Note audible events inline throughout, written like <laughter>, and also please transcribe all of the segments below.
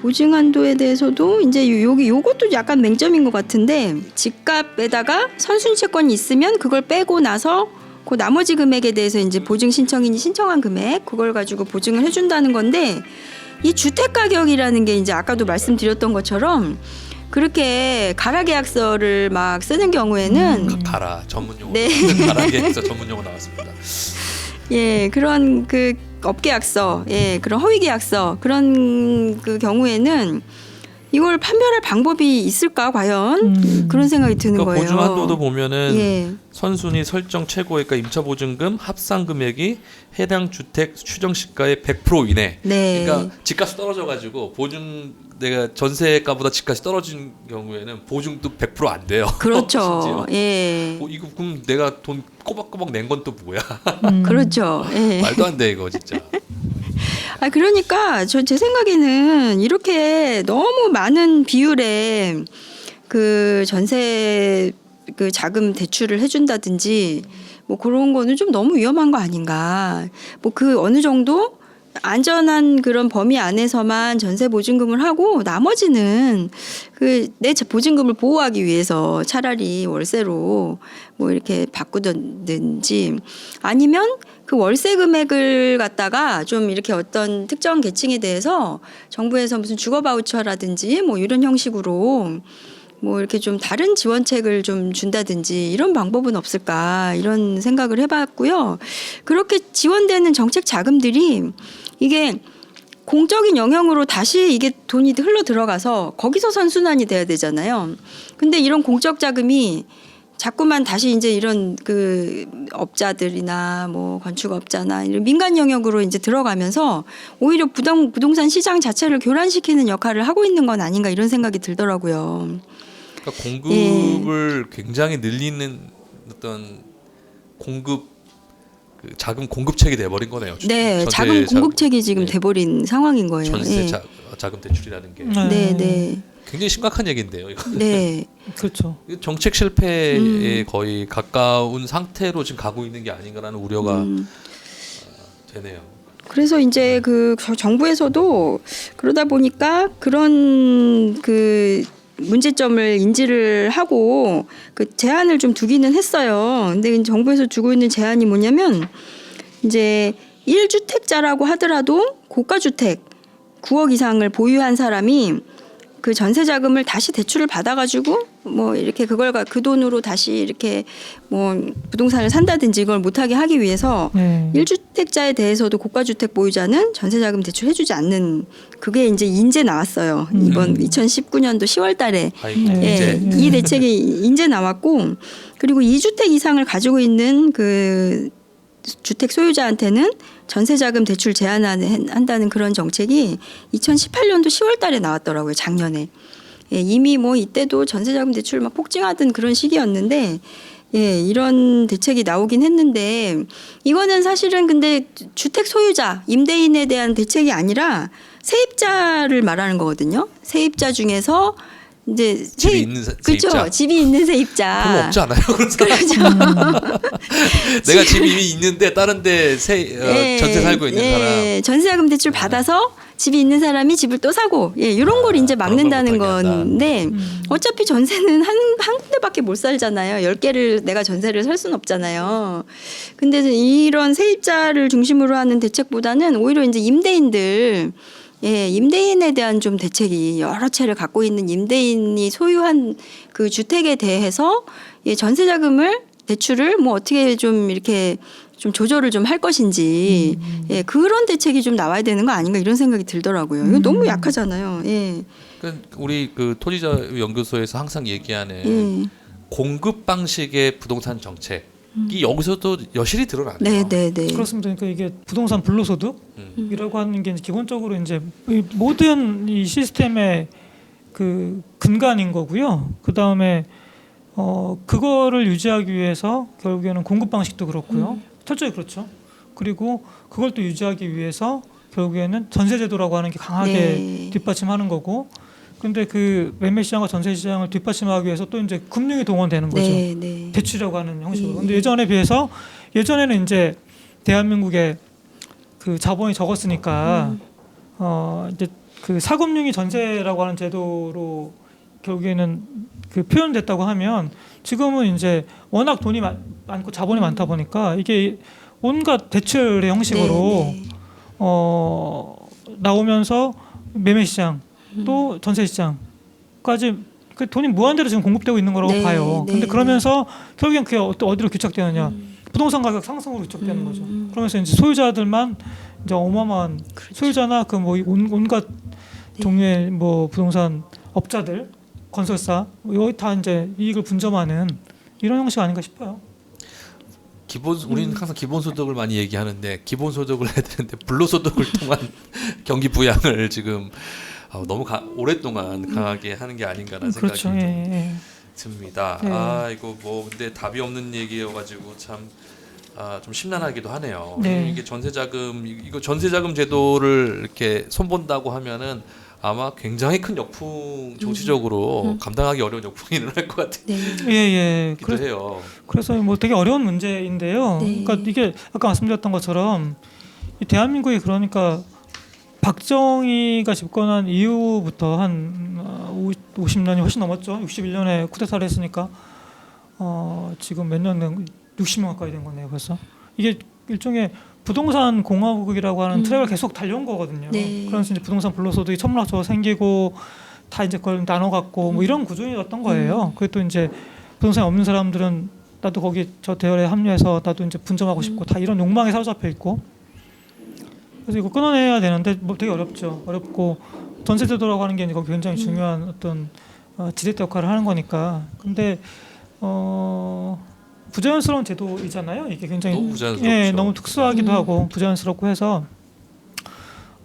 보증 한도에 대해서도 이제 요- 여기 요것도 약간 맹점인 것 같은데 집값에다가 선순위 채권이 있으면 그걸 빼고 나서 그 나머지 금액에 대해서 이제 보증 신청인이 신청한 금액 그걸 가지고 보증을 해준다는 건데 이 주택 가격이라는 게 이제 아까도 말씀드렸던 것처럼 그렇게 가라 계약서를 막 쓰는 경우에는 가- 가라 전문 용어. 네. <laughs> 가라계에서 <laughs> 전문 용어 나왔습니다. 예, 그런 그 업계 약서, 예, 그런 허위 계약서 그런 그 경우에는 이걸 판별할 방법이 있을까 과연 음. 그런 생각이 드는 그러니까 거예요. 보증 한도도 보면은 예, 선순위 설정 최고액과 임차 보증금 합산 금액이 해당 주택 추정 시가의 100% 이내. 네, 그러니까 집값이 떨어져 가지고 보증 내가 전세가보다 집값이 떨어진 경우에는 보증도 100%안 돼요. <laughs> 그렇죠. 예, 어, 이거 그럼 내가 돈 꼬박꼬박 낸 건 또 뭐야? <laughs> 음. 그렇죠. 예. <laughs> 말도 안 돼 이거 진짜. 아 그러니까 저 제 생각에는 이렇게 너무 많은 비율의 그 전세 그 자금 대출을 해준다든지 뭐 그런 거는 좀 너무 위험한 거 아닌가. 뭐 그 어느 정도 안전한 그런 범위 안에서만 전세 보증금을 하고 나머지는 그 내 보증금을 보호하기 위해서 차라리 월세로 뭐 이렇게 바꾸든지 아니면 그 월세 금액을 갖다가 좀 이렇게 어떤 특정 계층에 대해서 정부에서 무슨 주거 바우처라든지 뭐 이런 형식으로 뭐 이렇게 좀 다른 지원책을 좀 준다든지 이런 방법은 없을까 이런 생각을 해봤고요. 그렇게 지원되는 정책 자금들이 이게 공적인 영역으로 다시 이게 돈이 흘러 들어가서 거기서 선순환이 돼야 되잖아요. 근데 이런 공적 자금이 자꾸만 다시 이제 이런 그 업자들이나 뭐 건축업자나 이런 민간 영역으로 이제 들어가면서 오히려 부동 부동산 시장 자체를 교란시키는 역할을 하고 있는 건 아닌가 이런 생각이 들더라고요. 그러니까 공급을 굉장히 늘리는 어떤 공급 그 자금 공급책이 돼버린 거네요. 네, 자금 자- 공급책이 지금 네. 돼버린 상황인 거예요. 전세 예. 자, 자금 대출이라는 게 네. 네, 네, 굉장히 심각한 얘기인데요. 이거 네. <laughs> 그렇죠. 정책 실패에 음. 거의 가까운 상태로 지금 가고 있는 게 아닌가라는 우려가 음. 되네요. 그래서 이제 그 저- 정부에서도 그러다 보니까 그런 그 문제점을 인지를 하고 그 제한을 좀 두기는 했어요. 근데 정부에서 주고 있는 제한이 뭐냐면 이제 1주택자라고 하더라도 고가 주택 9억 이상을 보유한 사람이 그 전세 자금을 다시 대출을 받아 가지고 뭐 이렇게 그걸 가- 그 돈으로 다시 이렇게 뭐 부동산을 산다든지 이걸 못하게 하기 위해서 네. 1주택자에 대해서도 고가주택 보유자는 전세자금 대출 해주지 않는 그게 이제 인제 나왔어요. 음. 이번 2019년도 10월달에 아이고 네. 이제 예, 이 대책이 인제 나왔고 그리고 2주택 이상을 가지고 있는 그 주택 소유자한테는 전세자금 대출 제한한다는 그런 정책이 2018년도 10월 달에 나왔더라고요. 작년에 예, 이미 뭐 이때도 전세자금 대출 막 폭증하던 그런 시기였는데 예, 이런 대책이 나오긴 했는데 이거는 사실은 근데 주택 소유자, 임대인에 대한 대책이 아니라 세입자를 말하는 거거든요. 세입자 중에서 이제 집이 있는 세- 그렇죠. 세입자. 집이 있는 세입자. 별로 없지 않아요? 그런 사람. 그렇죠. <laughs> <laughs> 내가 집이 이미 있는데 다른 데 세, 어, 예, 전세 살고 있는 예, 사람. 전세자금 대출 받아서 집이 있는 사람이 집을 또 사고 예, 이런 걸 아, 이제 막는다는. 건데 음. 어차피 전세는 한, 한 군데밖에 못 살잖아요. 열 개를 내가 전세를 살 수는 없잖아요. 근데 이런 세입자를 중심으로 하는 대책보다는 오히려 이제 임대인들 예, 임대인에 대한 좀 대책이 여러 채를 갖고 있는 임대인이 소유한 그 주택에 대해서 예, 전세 자금을 대출을 뭐 어떻게 좀 이렇게 좀 조절을 좀 할 것인지 예, 그런 대책이 좀 나와야 되는 거 아닌가 이런 생각이 들더라고요. 이거 너무 약하잖아요. 예. 그 우리 그 토지자 연구소에서 항상 얘기하는 예. 공급 방식의 부동산 정책 이 여기서도 여실히 드러나네요. 네, 네, 네. 그렇습니다. 그러니까 이게 부동산 불로소득이라고 음. 하는 게 이제 기본적으로 이제 이 모든 이 시스템의 그 근간인 거고요. 그 다음에 어 그거를 유지하기 위해서 결국에는 공급 방식도 그렇고요. 철저히 그렇죠. 그리고 그걸 또 유지하기 위해서 결국에는 전세 제도라고 하는 게 강하게 네. 뒷받침하는 거고. 근데 그 매매 시장과 전세 시장을 뒷받침하기 위해서 또 이제 금융이 동원되는 거죠. 네, 네. 대출이라고 하는 형식으로. 예. 근데 예전에 비해서 예전에는 이제 대한민국에 그 자본이 적었으니까 음. 어 이제 그 사금융이 전세라고 하는 제도로 결국에는 그 표현됐다고 하면 지금은 이제 워낙 돈이 많, 많고 자본이 많다 보니까 이게 온갖 대출의 형식으로 네, 네. 어 나오면서 매매 시장 음. 또 전세 시장까지 그 돈이 무한대로 지금 공급되고 있는 거라고 네, 봐요. 네, 근데 그러면서 결국엔 그게 어- 어디로 규착되느냐? 음. 부동산 가격 상승으로 규착되는 음, 거죠. 음. 그러면서 이제 소유자들만 이제 어마어마한 그렇죠. 소유자나 그 뭐 온갖 네. 종류의 뭐 부동산 업자들, 건설사 뭐 여기 다 이제 이익을 분점하는 이런 형식 아닌가 싶어요. 기본 음. 우리는 항상 기본 소득을 많이 얘기하는데 기본 소득을 해야 되는데 불로 소득을 통한 <laughs> 경기 부양을 지금 아, 너무 가, 오랫동안 강하게 하는 게 아닌가라는 그렇죠. 생각이 예, 예. 듭니다. 네. 아 이거 뭐 근데 답이 없는 얘기여가지고 참. 아, 좀 심란하기도 하네요. 네. 이게 전세자금 이- 이거 전세자금 제도를 이렇게 손본다고 하면은 아마 굉장히 큰 역풍 정치적으로 음. 감당하기 어려운 역풍이 일어날 것 같기도 네. <laughs> 예, 예. 그래, 해요. 그래서 뭐 되게 어려운 문제인데요. 네. 그러니까 이게 아까 말씀드렸던 것처럼 이 대한민국이 그러니까 박정희가 집권한 이후부터 한 어, 50년이 훨씬 넘었죠. 61년에 쿠데타를 했으니까 어, 지금 몇 년 된 60년 가까이 된 거네요. 벌써 이게 일종의 부동산 공화국이라고 하는 음. 트랙을 계속 달려온 거거든요. 네. 그러면서 이제 부동산 불로소득이 천문학적으로 생기고 다 이제 그걸 나눠 갖고 뭐 이런 구조였던 거예요. 그리고 또 이제 부동산이 없는 사람들은 나도 거기 저 대열에 합류해서 나도 이제 분점하고 싶고 다 이런 욕망에 사로잡혀 있고 그래서 이거 끊어내야 되는데 뭐 되게 어렵죠. 어렵고 전세 제도라고 하는 게 이제 거기 굉장히 중요한 어떤 어, 지렛대 역할을 하는 거니까. 근데 어 부자연스러운 제도이잖아요. 이게 굉장히 너무 부자연스럽죠. 예, 너무 특수하기도 음. 하고 부자연스럽고 해서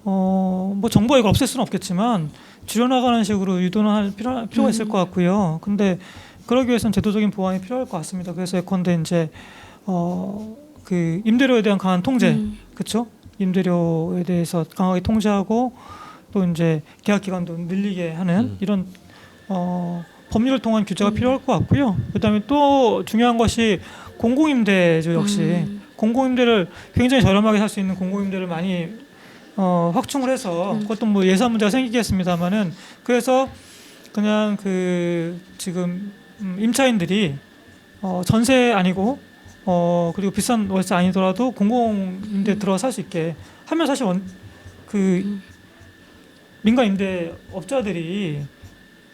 어뭐 정부가 이걸 없앨 수는 없겠지만 줄여나가는 식으로 유도는 할 필요, 필요가 있을 음. 것 같고요. 근데 그러기 위해서는 제도적인 보완이 필요할 것 같습니다. 그래서 예컨대 이제 어 그 임대료에 대한 강한 통제, 음. 그렇죠? 임대료에 대해서 강하게 통제하고 또 이제 계약 기간도 늘리게 하는 음. 이런 어 법률을 통한 규제가 음. 필요할 것 같고요. 그다음에 또 중요한 것이 공공임대죠 역시 음. 공공임대를 굉장히 저렴하게 살 수 있는 공공임대를 많이 어, 확충을 해서 음. 그것도 뭐 예산 문제가 생기겠습니다만은 그래서 그냥 그 지금 음, 임차인들이 어, 전세 아니고 어 그리고 비싼 월세 아니더라도 공공임대 들어 살수 있게 하면 사실 원, 그 음. 민간 임대 업자들이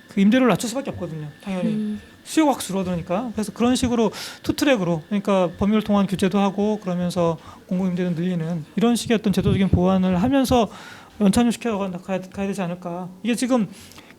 그 임대료를 낮출 수밖에 없거든요. 당연히 음. 수요가 확 줄어드니까 그래서 그런 식으로 투 트랙으로 그러니까 법률 통한 규제도 하고 그러면서 공공 임대도 늘리는 이런 식의 어떤 제도적인 보완을 하면서 연착륙 시켜 가야, 가야 되지 않을까 이게 지금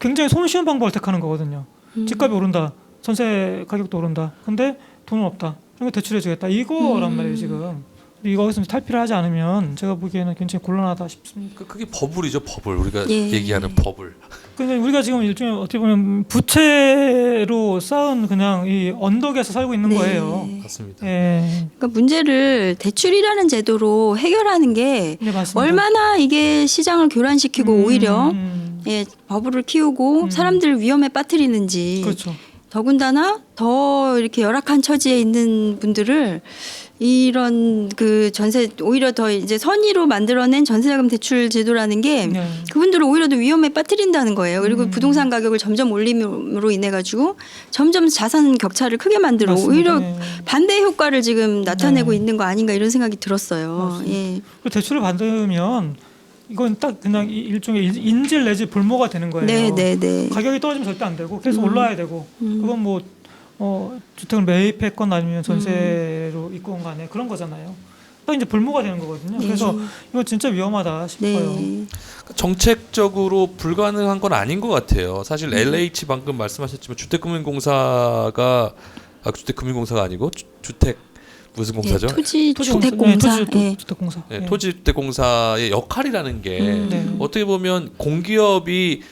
굉장히 손쉬운 방법을 택하는 거거든요 음. 집값이 오른다 전세 가격도 오른다 근데 돈은 없다 그러니까 대출해주겠다 이거란 음. 말이에요 지금 근데 이거 거기서 탈피를 하지 않으면 제가 보기에는 굉장히 곤란하다 싶습니다 그- 그게 버블이죠, 버블. 우리가 예. 얘기하는 버블. 근데 우리가 지금 일종의 어떻게 보면 부채로 쌓은 그냥 이 언덕에서 살고 있는 네. 거예요. 맞습니다. 예, 그러니까 문제를 대출이라는 제도로 해결하는 게 네 맞습니다. 얼마나 이게 시장을 교란시키고 음, 오히려 음, 예, 버블을 키우고 음. 사람들을 위험에 빠뜨리는지 그렇죠. 더군다나 더 이렇게 열악한 처지에 있는 분들을 이런 그 전세 오히려 더 이제 선의로 만들어낸 전세자금 대출 제도라는 게 네. 그분들을 오히려 더 위험에 빠뜨린다는 거예요. 그리고 음. 부동산 가격을 점점 올림으로 인해 가지고 점점 자산 격차를 크게 만들어 맞습니다. 오히려 네. 반대 효과를 지금 나타내고 네. 있는 거 아닌가 이런 생각이 들었어요. 맞습니다. 예. 그리고 대출을 받으면 이건 딱 그냥 이- 일종의 인- 인질 내지 불모가 되는 거예요. 네, 네, 네. 가격이 떨어지면 절대 안 되고 계속 음. 올라야 되고 음. 그건 뭐 어, 주택을 매입했건 아니면 전세로 입고 온 간에 그런 거잖아요. 딱 이제 불모가 되는 거거든요. 네. 그래서 이거 진짜 위험하다 싶어요. 네. 정책적으로 불가능한 건 아닌 것 같아요. 사실 LH 방금 말씀하셨지만 주택금융공사가 아, 주택금융공사가 아니고 주, 주택 무슨 공사죠? 예, 토지 토지 주택공사. 네, 토지 예. 주택공사. 네, 예. 토지주택공사의 역할이라는 게 음. 네. 어떻게 보면 공기업이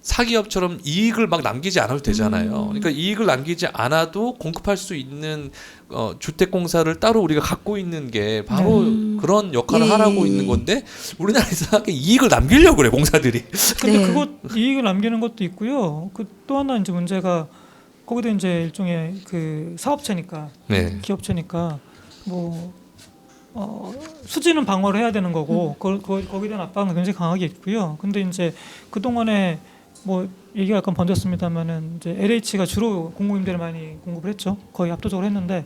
사기업처럼 이익을 막 남기지 않아도 되잖아요. 음. 그러니까 이익을 남기지 않아도 공급할 수 있는 어, 주택공사를 따로 우리가 갖고 있는 게 바로 음. 그런 역할을 예. 하라고 있는 건데 우리나라 이상하게 <laughs> 이익을 남기려고 그래 공사들이. 근데 네. 그것 이익을 남기는 것도 있고요. 그 또 하나 이제 문제가 거기도 이제 일종의 그 사업체니까 네. 기업체니까 뭐 어, 수지는 방어를 해야 되는 거고 거, 거, 거기에 대한 압박은 굉장히 강하게 있고요. 근데 이제 그 동안에 뭐 얘기가 약간 번졌습니다만은 이제 LH가 주로 공공임대를 많이 공급을 했죠. 거의 압도적으로 했는데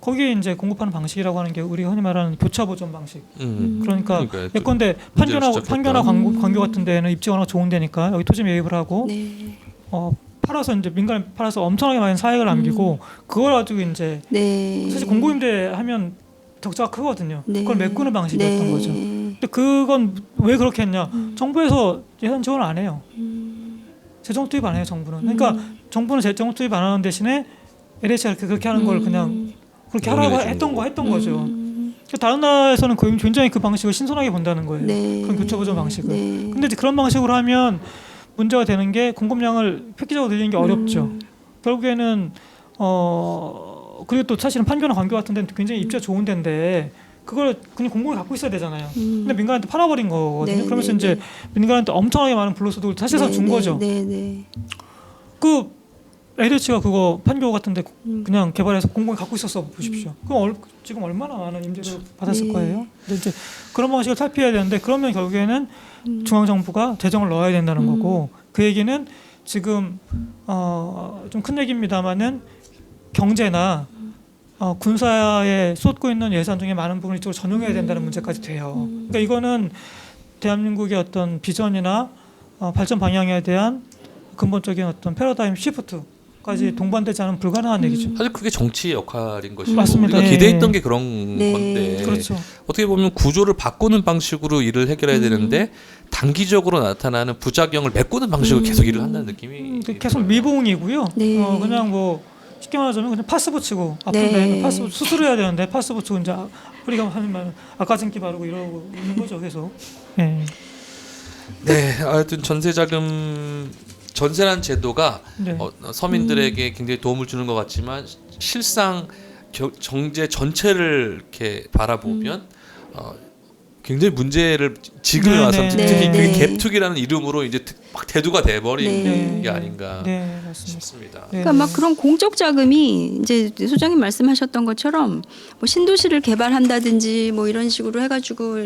거기에 이제 공급하는 방식이라고 하는 게 우리가 흔히 말하는 교차 보전 방식. 음. 그러니까 그러니까 예컨대 판교나. 판교나 광고, 음. 광교 같은 데는 입지가 워낙 좋은 데니까 여기 토지 매입을 하고 네. 어, 팔아서 이제 민간에 팔아서 엄청나게 많은 사익을 남기고 그걸 가지고 이제 네. 사실 공공임대 하면 적자가 크거든요. 네. 그걸 메꾸는 방식이었던 네. 거죠. 근데 그건 왜 그렇게 했냐? 정부에서 예산 지원을 안 해요. 음. 재정 투입 안 해요, 정부는. 그러니까 정부는 재정 투입 안 하는 대신에 LH가 그렇게, 그렇게 하는 걸 그냥 그렇게 하라고 했던 거. 했던 거죠. 음. 그러니까 다른 나라에서는 그 굉장히 그 방식을 신선하게 본다는 거예요. 네. 그런 교차 보전 방식을. 네. 근데 이제 그런 방식으로 하면 문제가 되는 게 공급량을 획기적으로 늘리는 게 어렵죠. 음. 결국에는 어 그리고 또 사실은 판교나 광교 같은 데는 굉장히 입지가 좋은 데인데 그걸 그냥 공공이 갖고 있어야 되잖아요. 음. 근데 민간한테 팔아버린 거거든요. 네, 그러면서 네, 이제 네. 민간한테 엄청나게 많은 불로소득을 사실상 네, 준 네, 거죠. 네, 네. 그 LH가 그거 판교 같은데 음. 그냥 개발해서 공공이 갖고 있었어 보십시오. 그럼 얼, 지금 얼마나 많은 임대를 받았을 네. 거예요. 근데 이제 그런 방식을 탈피해야 되는데 그러면 결국에는 음. 중앙 정부가 재정을 넣어야 된다는 음. 거고 그 얘기는 지금 어, 좀 큰 얘기입니다만은 경제나 어, 군사에 쏟고 있는 예산 중에 많은 부분을 이쪽으로 전용해야 된다는 문제까지 돼요. 음. 그러니까 이거는 대한민국의 어떤 비전이나 어, 발전 방향에 대한 근본적인 어떤 패러다임 시프트 까지 동반되지 않으면 불가능한 얘기죠. 사실 그게 정치의 역할인 것이고 맞습니다. 우리가 예. 기대했던 게 그런 네. 건데 그렇죠. 어떻게 보면 구조를 바꾸는 방식으로 일을 해결해야 음. 되는데 단기적으로 나타나는 부작용을 메꾸는 방식으로 음. 계속 일을 한다는 느낌이 음. 계속 미봉이고요. 네. 어, 그냥 뭐 쉽게 말하자면 그냥 파스 붙이고 아픈데 네. 파스 붙- 수술해야 되는데 파스 붙이고 이제 아- 우리가 하면 아까진기 바르고 이러고 있는 거죠 계속. 예. 네, 하여튼 전세 자금 전세란 제도가 네. 어, 서민들에게 굉장히 도움을 주는 것 같지만 시- 실상 겨, 정제 전체를 이렇게 바라보면 어, 굉장히 문제를 지금 네, 와서 네. 특히 네, 그게 네. 갭투기라는 이름으로 이제 특- 막 대두가 돼버린 네. 게 아닌가 네, 맞습니다. 싶습니다. 네. 그러니까 막 그런 공적 자금이 이제 소장님 말씀하셨던 것처럼 뭐 신도시를 개발한다든지 뭐 이런 식으로 해가지고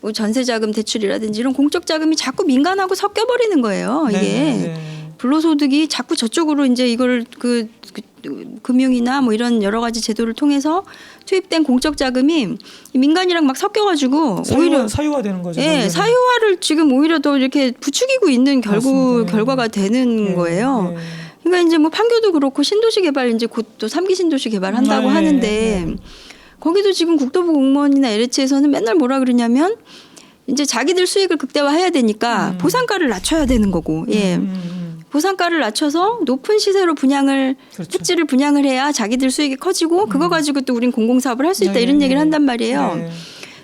뭐 전세 자금 대출이라든지 이런 공적 자금이 자꾸 민간하고 섞여 버리는 거예요. 이게 네, 네, 네. 불로소득이 자꾸 저쪽으로 이제 이걸 그, 그 금융이나 뭐 이런 여러 가지 제도를 통해서 투입된 공적 자금이 민간이랑 막 섞여가지고 사유화, 오히려 사유화 되는 거죠. 예. 사유화를 지금 오히려 더 이렇게 부추기고 있는 결국. 네. 결과가 되는 네, 거예요. 네. 그러니까 이제 뭐 판교도 그렇고 신도시 개발 이제 곧 또 삼기 신도시 개발한다고 네, 하는데 네. 거기도 지금 국토부 공무원이나 LH에서는 맨날 뭐라 그러냐면 이제 자기들 수익을 극대화해야 되니까 음. 보상가를 낮춰야 되는 거고 예. 음, 음, 보상가를 낮춰서 높은 시세로 분양을 그렇죠. 택지를 분양을 해야 자기들 수익이 커지고 그거 가지고 또 우린 공공사업을 할 수 있다 네, 이런 네, 얘기를 네. 한단 말이에요. 네.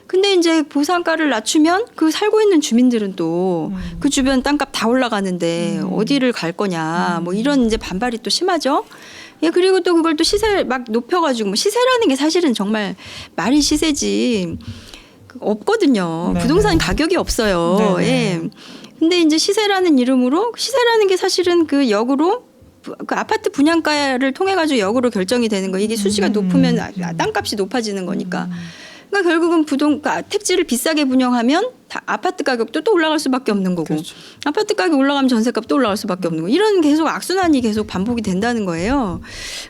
근데 이제 보상가를 낮추면 그 살고 있는 주민들은 또 음. 그 주변 땅값 다 올라가는데 음. 어디를 갈 거냐 뭐 이런 이제 반발이 또 심하죠. 예 그리고 또 그걸 또 시세 막 높여가지고 뭐 시세라는 게 사실은 정말 말이 시세지 그 없거든요. 네, 부동산 네. 가격이 없어요. 네, 네. 예. 근데 이제 시세라는 이름으로 시세라는 게 사실은 그 역으로 부- 그 아파트 분양가를 통해 가지고 역으로 결정이 되는 거. 이게 수지가 음. 높으면 아- 땅값이 높아지는 거니까. 그러니까 결국은 부동 그러니까 택지를 비싸게 분양하면 다 아파트 가격도 또 올라갈 수밖에 없는 거고 그렇죠. 아파트 가격 올라가면 전세값도 올라갈 수밖에 없는 거 이런 계속 악순환이 계속 반복이 된다는 거예요.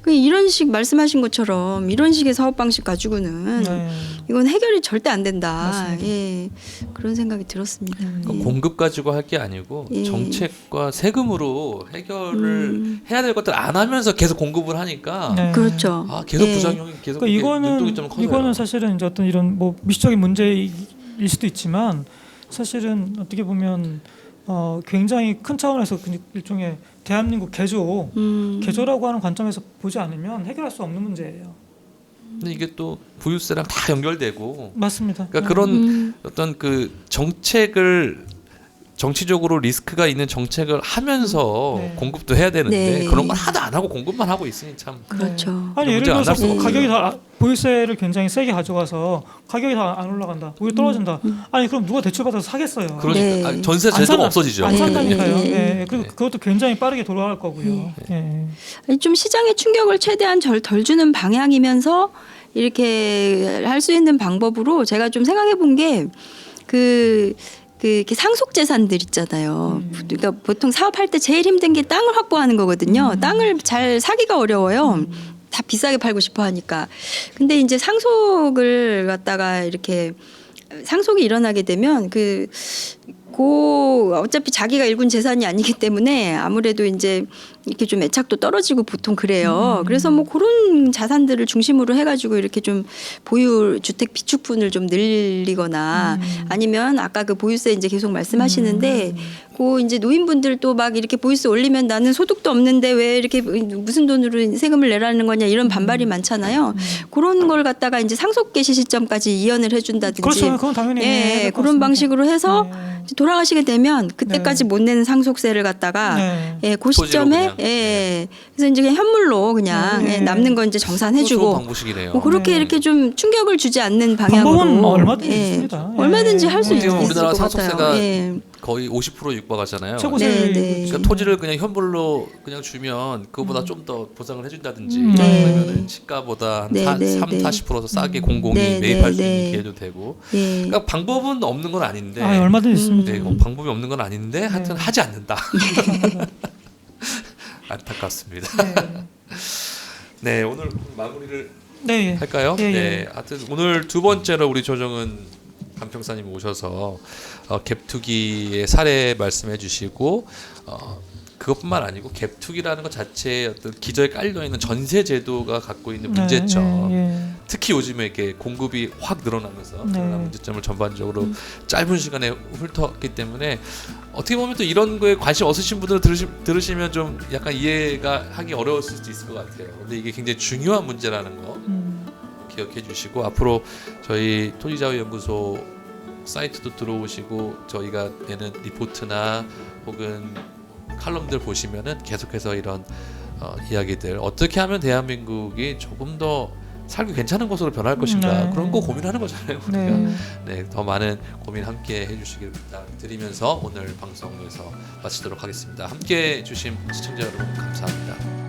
그 이런 식 말씀하신 것처럼 이런 식의 사업 방식 가지고는 네. 이건 해결이 절대 안 된다. 맞습니다. 예 그런 생각이 들었습니다. 그러니까 예. 공급 가지고 할 게 아니고 예. 정책과 세금으로 해결을 음. 해야 될 것들 안 하면서 계속 공급을 하니까 네. 그렇죠. 아 계속 예. 부작용이 계속 그러니까 이거는 눈독이 좀 커져요. 이거는 사실은 이제 어떤 이런 뭐 미시적인 문제 일 수도 있지만 사실은 어떻게 보면 어 굉장히 큰 차원에서 그 일종의 대한민국 개조 음. 개조라고 하는 관점에서 보지 않으면 해결할 수 없는 문제예요. 근데 이게 또 부유세랑 다 연결되고 맞습니다. 그러니까 네. 그런 음. 어떤 그 정책을 정치적으로 리스크가 있는 정책을 하면서 네. 공급도 해야 되는데 네. 그런 걸 하나도 안 하고 공급만 하고 있으니 참 그렇죠. 아니 예를 들어서 뭐. 가격이 다 아- 보유세를 굉장히 세게 가져가서 가격이 다 안 올라간다. 오히려 떨어진다. 아니 그럼 누가 대출 받아서 사겠어요. 그러니까 네. 아, 전세 안 제도가 산다- 없어지죠. 안 네. 산다니까요. 네. 예, 그리고 네. 그것도 굉장히 빠르게 돌아갈 거고요. 예. 아니, 좀 시장의 충격을 최대한 절, 덜 주는 방향이면서 이렇게 할 수 있는 방법으로 제가 좀 생각해 본 게 그 그 이렇게 상속 재산들 있잖아요. 그러니까 보통 사업할 때 제일 힘든 게 땅을 확보하는 거거든요. 땅을 잘 사기가 어려워요. 다 비싸게 팔고 싶어 하니까. 근데 이제 상속을 갖다가 이렇게 상속이 일어나게 되면 그, 고, 어차피 자기가 일군 재산이 아니기 때문에 아무래도 이제 이렇게 좀 애착도 떨어지고 보통 그래요. 그래서 뭐 그런 자산들을 중심으로 해가지고 이렇게 좀 보유 주택 비축분을 좀 늘리거나 아니면 아까 그 보유세 이제 계속 말씀하시는데 그 이제 노인분들도 막 이렇게 보유세 올리면 나는 소득도 없는데 왜 이렇게 무슨 돈으로 세금을 내라는 거냐 이런 반발이 많잖아요. 그런 걸 갖다가 이제 상속 개시 시점까지 이연을 해준다든지 그렇죠. 그건 당연히 예, 그런 같습니다. 방식으로 해서 네. 돌아가시게 되면 그때까지 못 내는 상속세를 갖다가 네. 예, 그 시점에 그냥. 예, 그래서 이제 그냥 현물로 그냥 네. 예, 남는 건 이제 정산해주고 방법이네요. 뭐 그렇게 네. 이렇게 좀 충격을 주지 않는 방향으로 방법은 얼마든지 예, 있습니다. 예. 얼마든지 할수 네. 있을 것 우리나라 같아요. 상속세가 예. 거의 50% 육박하잖아요. 최고세 네, 네. 그러니까 토지를 그냥 현물로 그냥 주면 그거보다 좀 더 보상을 해준다든지 음. 네. 아니면 시가보다 한 네, 사, 네, 3, 네. 40%더 싸게 공공이 네, 매입할 네, 수 있는 네. 기회도 되고 예. 그러니까 방법은 없는 건 아닌데 아, 얼마든지 있습니다. 네, 뭐 방법이 없는 건 아닌데 하여튼 네. 하지 않는다. <laughs> <laughs> 안타깝습니다. 네. <laughs> 네 오늘 마무리를 네. 예. 할까요? 예, 예. 네. 하여튼 오늘 두 번째로 우리 조정은 감평사님 오셔서 어, 갭투기의 사례 말씀해 주시고 어, 그것뿐만 아니고 갭투기라는 것 자체에 어떤 기저에 깔려 있는 전세 제도가 갖고 있는 문제점. 네, 예, 예. 특히 요즘에 이렇게 공급이 확 늘어나면서 네. 그런 문제점을 전반적으로 짧은 시간에 훑었기 때문에 어떻게 보면 또 이런 거에 관심 없으신 분들은 들으시, 들으시면 좀 약간 이해가 하기 어려웠을 수도 있을 것 같아요. 근데 이게 굉장히 중요한 문제라는 거 음. 기억해 주시고 앞으로 저희 토지자유 연구소 사이트도 들어오시고 저희가 내는 리포트나 혹은 칼럼들 보시면은 계속해서 이런 어, 이야기들 어떻게 하면 대한민국이 조금 더 살기 괜찮은 곳으로 변할 것인가 네. 그런 거 고민하는 거잖아요. 우리가. 네. 네, 더 많은 고민 함께 해주시길 부탁드리면서 오늘 방송에서 마치도록 하겠습니다. 함께 해주신 시청자 여러분 감사합니다.